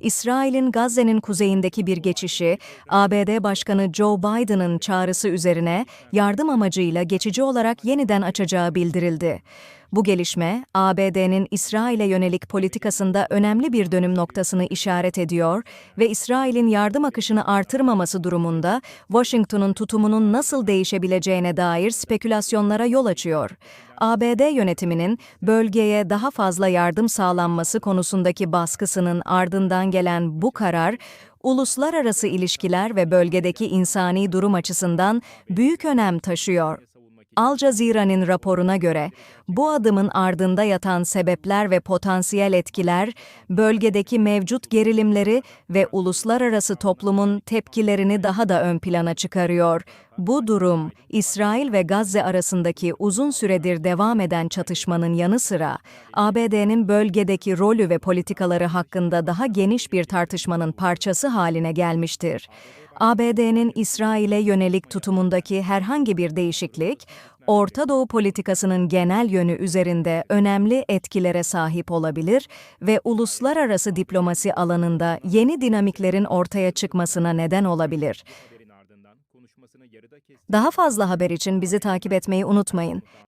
İsrail'in Gazze'nin kuzeyindeki bir geçişi, ABD Başkanı Joe Biden'ın çağrısı üzerine yardım amacıyla geçici olarak yeniden açacağı bildirildi. Bu gelişme, ABD'nin İsrail'e yönelik politikasında önemli bir dönüm noktasını işaret ediyor ve İsrail'in yardım akışını artırmaması durumunda Washington'un tutumunun nasıl değişebileceğine dair spekülasyonlara yol açıyor. ABD yönetiminin bölgeye daha fazla yardım sağlanması konusundaki baskısının ardından gelen bu karar, uluslararası ilişkiler ve bölgedeki insani durum açısından büyük önem taşıyor. Al Jazeera'nın raporuna göre bu adımın ardında yatan sebepler ve potansiyel etkiler bölgedeki mevcut gerilimleri ve uluslararası toplumun tepkilerini daha da ön plana çıkarıyor. Bu durum İsrail ve Gazze arasındaki uzun süredir devam eden çatışmanın yanı sıra ABD'nin bölgedeki rolü ve politikaları hakkında daha geniş bir tartışmanın parçası haline gelmiştir. ABD'nin İsrail'e yönelik tutumundaki herhangi bir değişiklik, Orta Doğu politikasının genel yönü üzerinde önemli etkilere sahip olabilir ve uluslararası diplomasi alanında yeni dinamiklerin ortaya çıkmasına neden olabilir. Daha fazla haber için bizi takip etmeyi unutmayın.